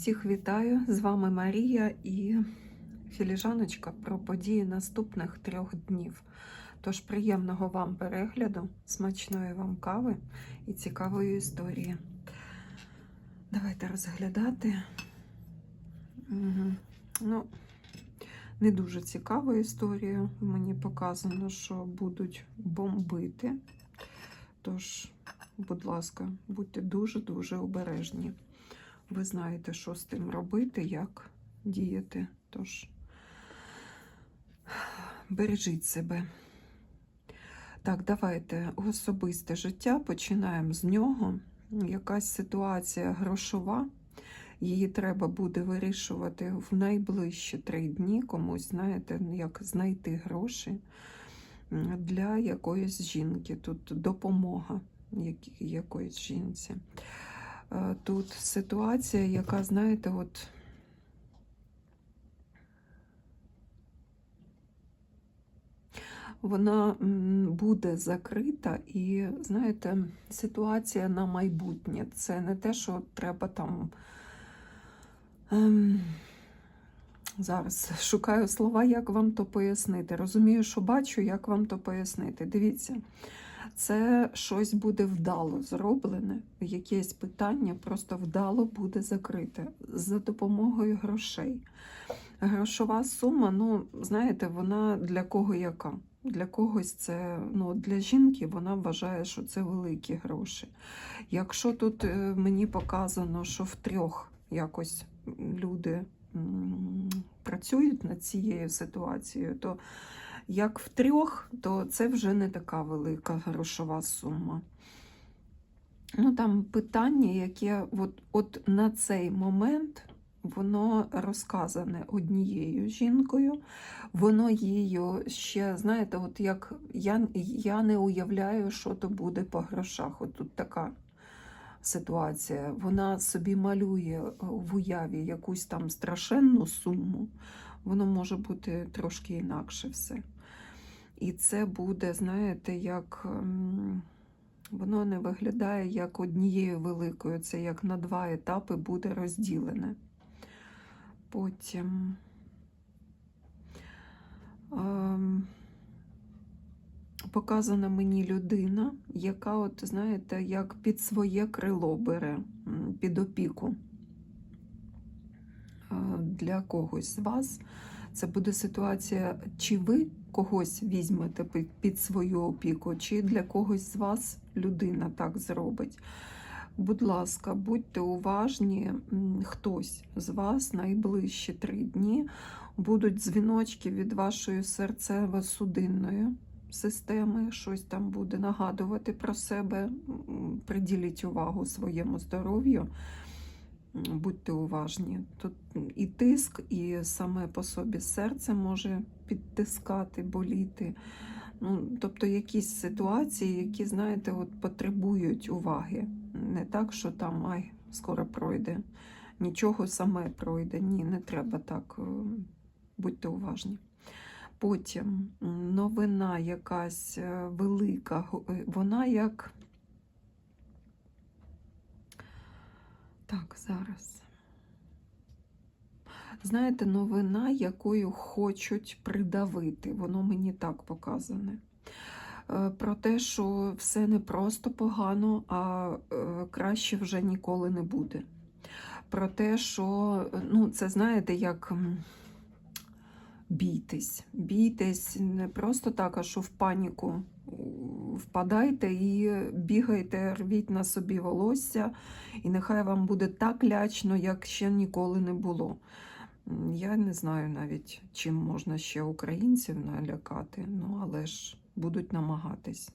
Всіх вітаю! З вами Марія і філіжаночка про події наступних трьох днів. Тож приємного вам перегляду, смачної вам кави і цікавої історії. Давайте розглядати. Угу. Ну, не дуже цікава історія. Мені показано, що будуть бомбити. Тож, будь ласка, будьте дуже-дуже обережні. Ви знаєте, що з тим робити, як діяти. Тож бережіть себе. Так, давайте особисте життя. Починаємо з нього. Якась ситуація грошова. Її треба буде вирішувати в найближчі три дні. Комусь, знаєте, як знайти гроші для якоїсь жінки. Тут допомога якоїсь жінці. Тут ситуація, яка, знаєте, от вона буде закрита, і, знаєте, ситуація на майбутнє. Це не те, що треба там. Ем, Зараз шукаю слова, як вам то пояснити. Розумію, що бачу, як вам то пояснити. Дивіться, це щось буде вдало зроблене, якесь питання просто вдало буде закрите за допомогою грошей. Грошова сума, ну, знаєте, вона для кого яка? Для когось це, ну, для жінки вона вважає, що це великі гроші. Якщо тут е, мені показано, що в трьох якось люди працюють над цією ситуацією, то як в трьох, то це вже не така велика грошова сума. Ну, Там питання, яке от, от на цей момент воно розказане однією жінкою, воно її ще, знаєте, от як я я не уявляю, що то буде по грошах. От тут така ситуація. Вона собі малює в уяві якусь там страшенну суму, воно може бути трошки інакше все. І це буде, знаєте, як воно не виглядає як однією великою, це як на два етапи буде розділене. Потім ем, показана мені людина, яка, от, знаєте, як під своє крило бере, під опіку. Для когось з вас це буде ситуація, чи ви когось візьмете під свою опіку, чи для когось з вас людина так зробить. Будь ласка, будьте уважні, хтось з вас найближчі три дні будуть дзвіночки від вашої серцево-судинної системи, щось там буде нагадувати про себе, приділіть увагу своєму здоров'ю. Будьте уважні. Тут і тиск, і саме по собі серце може підтискати, боліти. Ну, Тобто якісь ситуації, які, знаєте, от потребують уваги. Не так, що там ай, скоро пройде, нічого саме пройде. Ні, не треба так. Е, будьте уважні. Потім новина якась е, велика, е, вона як. Так, зараз. Знаєте, новина, якою хочуть придавити, воно мені так показане. Е, про те, що все не просто погано, а краще вже ніколи не буде. Про те, що, ну, це знаєте, як бійтесь, бійтесь не просто так, а що в паніку впадайте і бігайте, рвіть на собі волосся, і нехай вам буде так лячно, як ще ніколи не було. Я не знаю навіть, чим можна ще українців налякати, ну але ж будуть намагатись.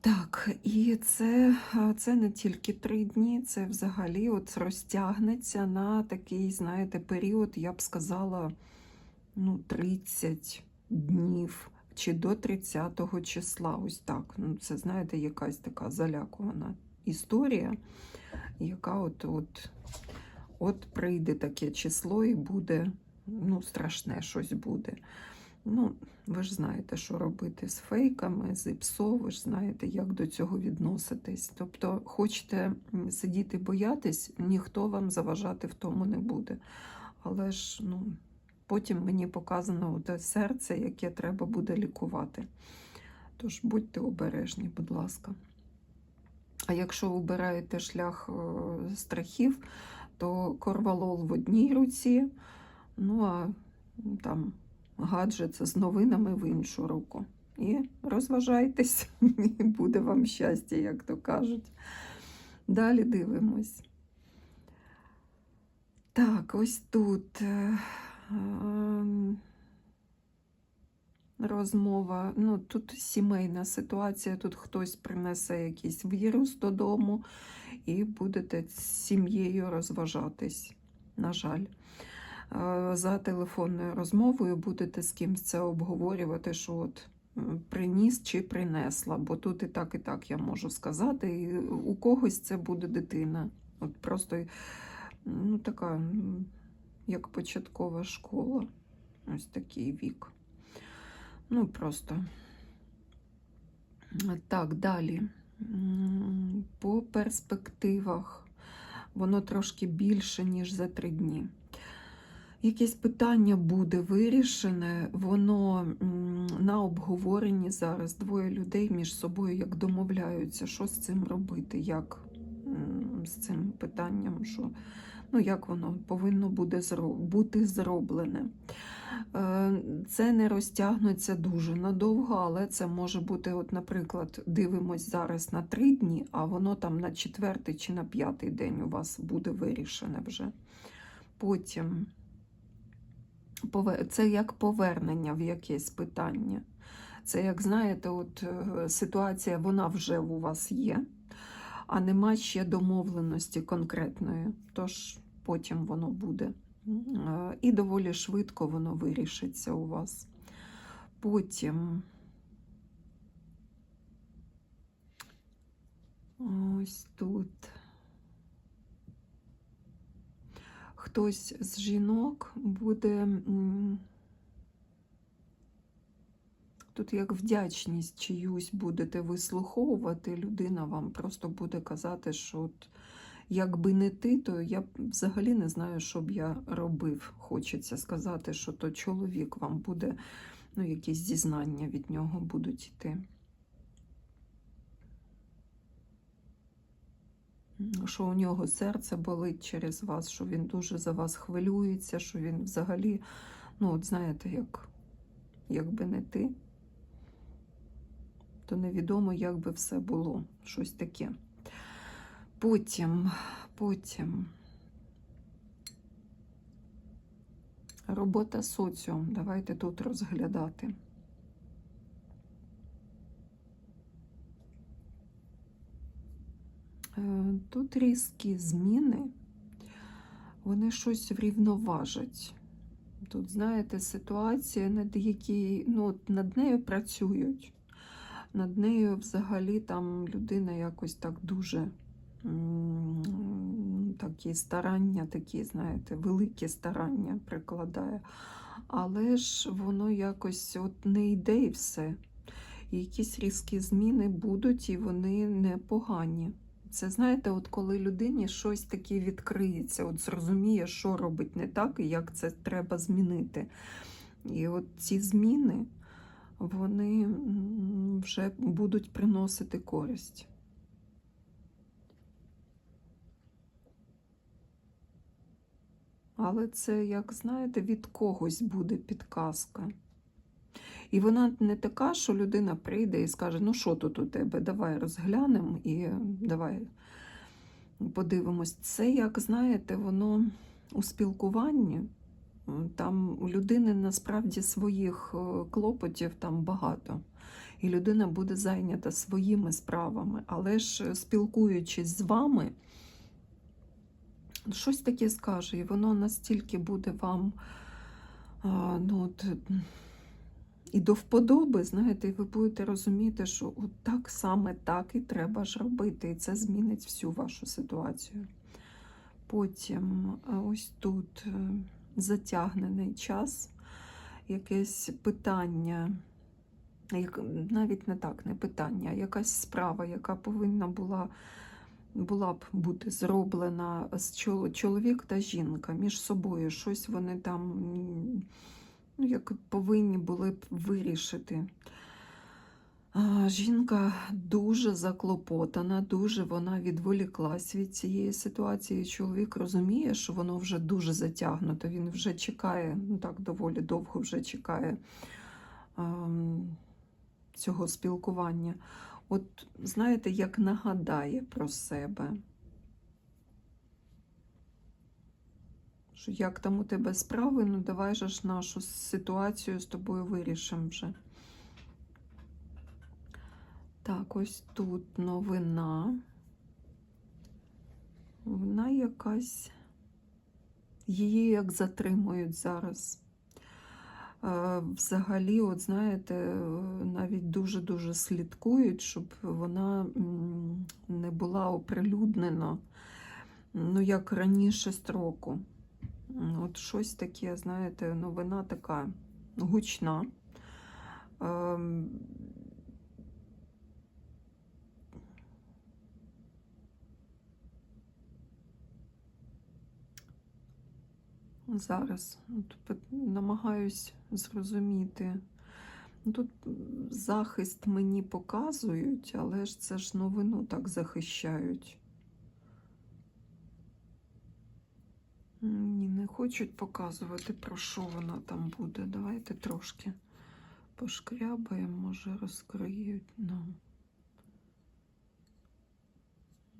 Так, і це це не тільки три дні, це взагалі от розтягнеться на такий, знаєте, період, я б сказала, ну, 30 днів чи до 30-го числа. Ось так. Ну, Це, знаєте, якась така залякувана історія, яка от от, от прийде таке число і буде, ну, страшне щось буде. Ну, ви ж знаєте, що робити з фейками, з ІПСО, ви ж знаєте, як до цього відноситись. Тобто, хочете сидіти боятись, ніхто вам заважати в тому не буде. Але ж ну, потім мені показано те серце, яке треба буде лікувати. Тож будьте обережні, будь ласка. А якщо обираєте шлях е, страхів, то корвалол в одній руці, ну а там гаджет з новинами в іншу руку. І розважайтесь, і буде вам щастя, як то кажуть. Далі дивимось. Так, ось тут е, ем, розмова. Ну, тут сімейна ситуація, тут хтось принесе якийсь вірус додому, і будете з сім'єю розважатись, на жаль. Е, За телефонною розмовою будете з кимось це обговорювати, що от приніс чи принесла, бо тут і так, і так я можу сказати. І у когось це буде дитина. От просто ну, така, як початкова школа. Ось такий вік. Ну, просто. Так, далі. По перспективах воно трошки більше, ніж за три дні. Якесь питання буде вирішене, воно на обговоренні зараз. Двоє людей між собою як домовляються, що з цим робити, як з цим питанням, що, ну, як воно повинно буде бути зроблене. Е, Це не розтягнеться дуже надовго, але це може бути, от, наприклад, дивимось зараз на три дні, а воно там на четвертий чи на п'ятий день у вас буде вирішене вже. Потім це як повернення в якесь питання. Це, як знаєте, от е, ситуація вона вже у вас є, а нема ще домовленості конкретної. Тож потім воно буде. Е, І доволі швидко воно вирішиться у вас. Потім ось тут. Хтось з жінок буде тут як вдячність чиюсь будете вислуховувати, людина вам просто буде казати, що от якби не ти, то я взагалі не знаю, що б я робив. Хочеться сказати, що то чоловік вам буде, ну, якісь зізнання від нього будуть йти. Що у нього серце болить через вас, що він дуже за вас хвилюється, що він взагалі, ну, от знаєте, як, якби не ти, то невідомо, як би все було, щось таке. Потім, потім. Робота соціум. Давайте тут розглядати. Е, Тут різкі зміни, вони щось врівноважать. Тут, знаєте, ситуація, над якій ну, над нею працюють. Над нею взагалі там людина якось так дуже такі старання, такі, знаєте, великі старання прикладає. Але ж воно якось от не йде і все. Якісь різкі зміни будуть, і вони непогані. Це знаєте, от коли людині щось таке відкриється, от зрозуміє, що робить не так і як це треба змінити. І от ці зміни, вони вже будуть приносити користь. Але це, як знаєте, від когось буде підказка. І вона не така, що людина прийде і скаже: ну що тут у тебе, давай розглянемо і давай подивимось. Це, як знаєте, воно у спілкуванні. Там у людини насправді своїх е, клопотів там багато. І людина буде зайнята своїми справами. Але ж е, спілкуючись з вами, щось таке скаже, і воно настільки буде вам ну, от, і до вподоби, знаєте, і ви будете розуміти, що от так саме так і треба ж робити, і це змінить всю вашу ситуацію. Потім ось тут е, затягнений час, якесь питання, навіть не так, не питання, а якась справа, яка повинна була, була б бути зроблена з чоловік та жінка між собою. Щось вони там ну, як повинні були б вирішити. Жінка дуже заклопотана, дуже вона відволіклась від цієї ситуації. Чоловік розуміє, що воно вже дуже затягнуто. Він вже чекає, ну так доволі довго вже чекає ем, цього спілкування. От знаєте, як нагадає про себе. Що як там у тебе справи, ну давай же ж нашу ситуацію з тобою вирішимо вже. Так, ось тут новина. Вона якась. Її як затримують зараз. Взагалі, от знаєте, навіть дуже-дуже слідкують, щоб вона не була оприлюднена, ну, як раніше строку. От щось таке, знаєте, новина така гучна. Зараз от, намагаюсь зрозуміти. Ну, Тут захист мені показують, але ж це ж новину так захищають. Ні, не хочуть показувати, про що вона там буде. Давайте трошки пошкрябаємо, може розкриють нам.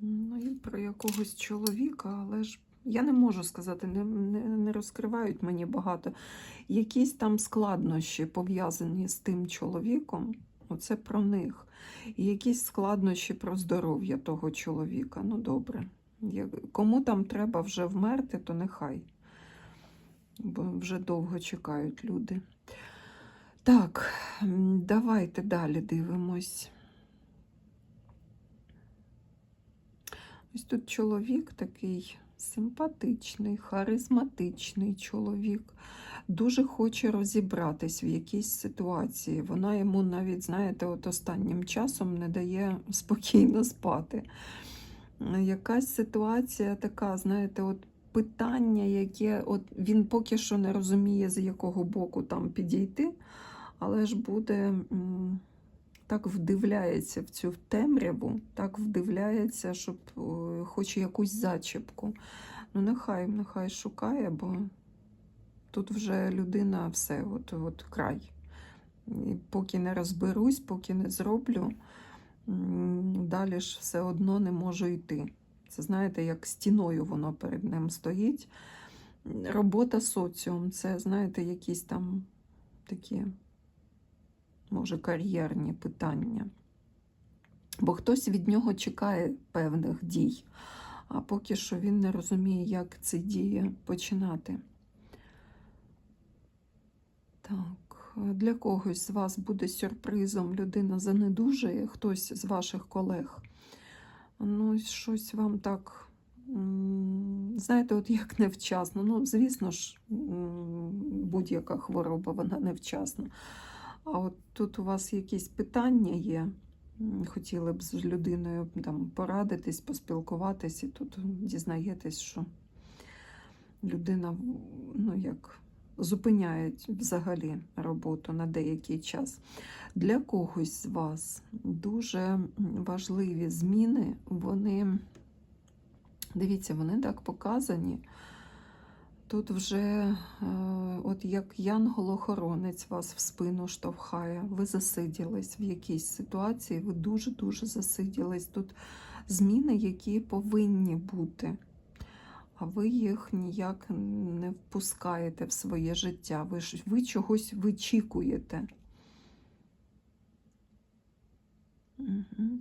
Ну і про якогось чоловіка, але ж я не можу сказати, не, не, не розкривають мені багато. Якісь там складнощі пов'язані з тим чоловіком, оце про них. І якісь складнощі про здоров'я того чоловіка. Ну добре. Кому там треба вже вмерти, то нехай. Бо вже довго чекають люди. Так, давайте далі дивимось. Ось тут чоловік такий симпатичний, харизматичний чоловік. Дуже хоче розібратись в якійсь ситуації. Вона йому навіть, знаєте, от останнім часом не дає спокійно спати. Якась ситуація така, знаєте, от питання, яке от він поки що не розуміє, з якого боку там підійти, але ж буде. Так вдивляється в цю темряву, так вдивляється, щоб е, хоче якусь зачіпку. Ну, нехай, нехай шукає, бо тут вже людина все, от, от край. І поки не розберусь, поки не зроблю, далі ж все одно не можу йти. Це знаєте, як стіною воно перед ним стоїть. Робота соціум це, знаєте, якісь там такі може, кар'єрні питання. Бо хтось від нього чекає певних дій, а поки що він не розуміє, як ці дії починати. Так, для когось з вас буде сюрпризом людина занедужує, хтось з ваших колег. Ну, щось вам так. Знаєте, от як невчасно. Ну, звісно ж, будь-яка хвороба, вона невчасна. А от тут у вас якісь питання є. Хотіли б з людиною там порадитись, поспілкуватись, і тут дізнаєтесь, що людина ну, як, зупиняє взагалі роботу на деякий час. Для когось з вас дуже важливі зміни, вони, дивіться, вони так показані. Тут вже, е, от як янгол-охоронець вас в спину штовхає, ви засиділись в якійсь ситуації, ви дуже-дуже засиділись. Тут зміни, які повинні бути, а ви їх ніяк не впускаєте в своє життя. Ви, ж- ви чогось вичікуєте. Угу.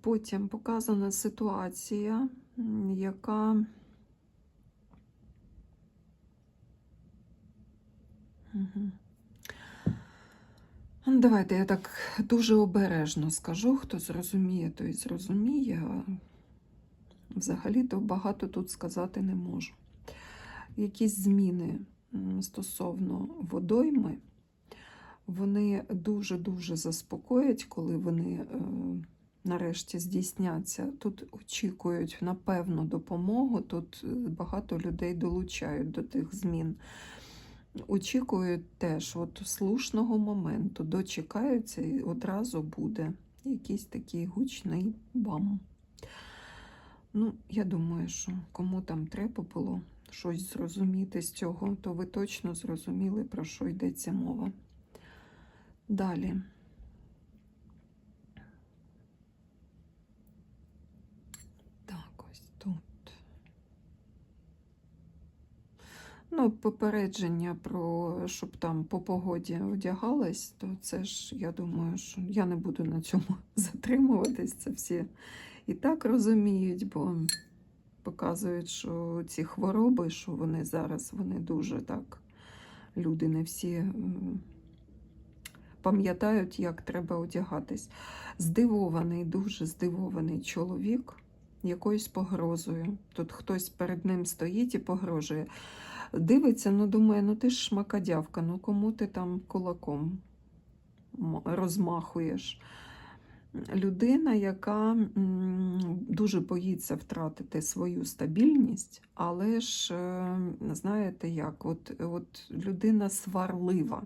Потім показана ситуація, яка. Ну, Давайте я так дуже обережно скажу. Хто зрозуміє, той зрозуміє. Взагалі-то багато тут сказати не можу. якісь зміни стосовно водойми, вони дуже-дуже заспокоять, коли вони е, нарешті здійсняться. Тут очікують, напевно, допомогу. Тут е, багато людей долучають до тих змін. Очікують теж от слушного моменту, дочекаються і одразу буде якийсь такий гучний бам. Ну, я думаю, що кому там треба було щось зрозуміти з цього, то ви точно зрозуміли, про що йдеться мова. Далі. Так, ось тут. Ну, попередження про щоб там по погоді одягалась, то це ж, я думаю, що я не буду на цьому затримуватись. Це всі і так розуміють, бо показують, що ці хвороби, що вони зараз, вони дуже так, люди не всі пам'ятають, як треба одягатись. Здивований, дуже здивований чоловік якоюсь погрозою. Тут хтось перед ним стоїть і погрожує. Дивиться, ну думає, ну ти ж шмакодявка, ну кому ти там кулаком розмахуєш. Людина, яка дуже боїться втратити свою стабільність, але ж, е, знаєте як, от, от людина сварлива.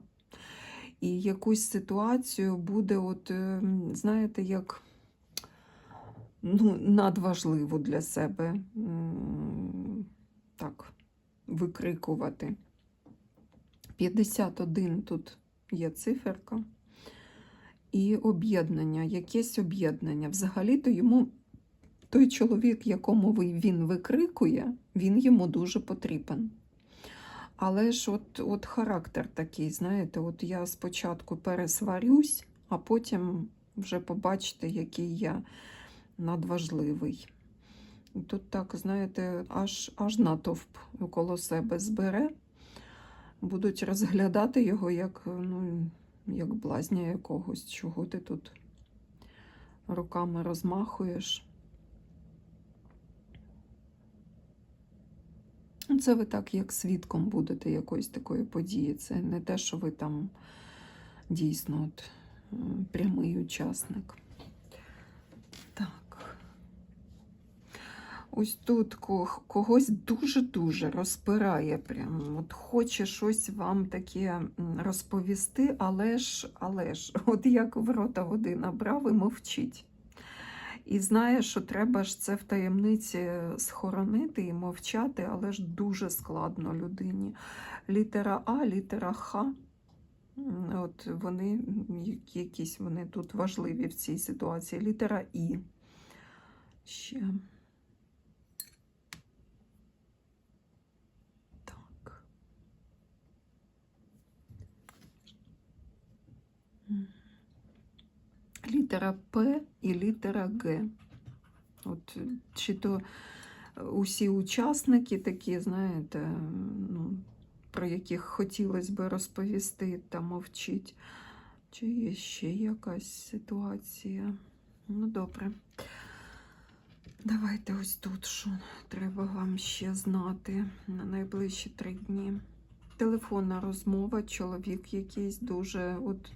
І якусь ситуацію буде, от, е, знаєте, як ну, надважливу для себе так, викрикувати. 51 тут є циферка. І об'єднання, якесь об'єднання. Взагалі-то йому той чоловік, якому він викрикує, він йому дуже потрібен. Але ж от, от характер такий, знаєте, от я спочатку пересварюсь, а потім вже побачите, який я надважливий. Тут так, знаєте, аж, аж натовп коло себе збере, будуть розглядати його як, ну, як блазня якогось, чого ти тут руками розмахуєш. Ну, Це ви так, як свідком будете якоїсь такої події. Це не те, що ви там дійсно от, прямий учасник. Так. Ось тут когось дуже-дуже розпирає. Прям, от хоче щось вам таке розповісти, але ж, але ж, от як в рота води набрав і мовчить. І знає, що треба ж це в таємниці схоронити і мовчати, але ж дуже складно людині. Літера А, літера Х. От вони якісь вони тут важливі в цій ситуації. Літера І. Ще. Літера П і літера Г. От, чи то е, усі учасники такі, знаєте, ну, про яких хотілося би розповісти та мовчить. Чи є ще якась ситуація? Ну, добре. Давайте ось тут, що треба вам ще знати на найближчі три дні. Телефонна розмова, чоловік якийсь дуже, от,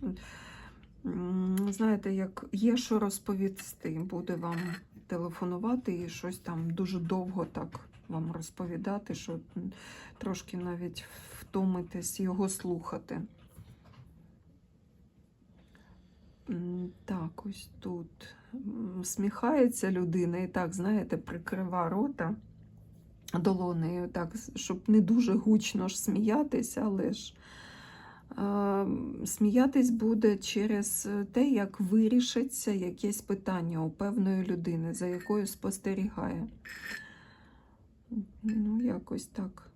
знаєте, як є що розповісти, буде вам телефонувати і щось там дуже довго так вам розповідати, що трошки навіть втомитесь його слухати. Так, ось тут сміхається людина і так, знаєте, прикрива рота долонею, так, щоб не дуже гучно ж сміятися, але ж сміятись буде через те, як вирішиться якесь питання у певної людини, за якою спостерігає. Ну, якось так.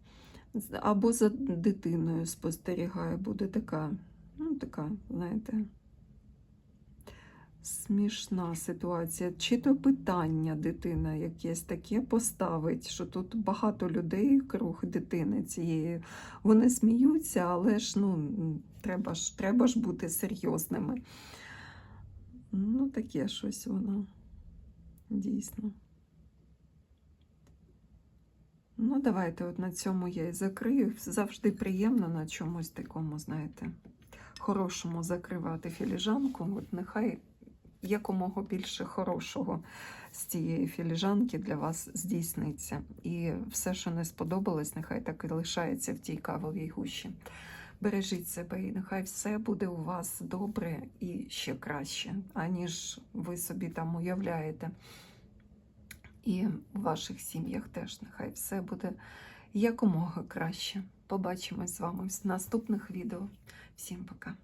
Або за дитиною спостерігає, буде така, ну, така, знаєте, смішна ситуація. Чи то питання дитина якесь таке поставить, що тут багато людей круг дитини цієї. Вони сміються, але ж ну, треба ж, треба ж бути серйозними. Ну, таке щось воно дійсно. Ну, давайте от на цьому я і закрию. Завжди приємно на чомусь такому, знаєте, хорошому закривати філіжанку. От нехай якомога більше хорошого з цієї філіжанки для вас здійсниться. І все, що не сподобалось, нехай так і лишається в тій кавовій гущі. Бережіть себе, і нехай все буде у вас добре і ще краще, аніж ви собі там уявляєте. І в ваших сім'ях теж нехай все буде якомога краще. Побачимось з вами в наступних відео. Всім пока!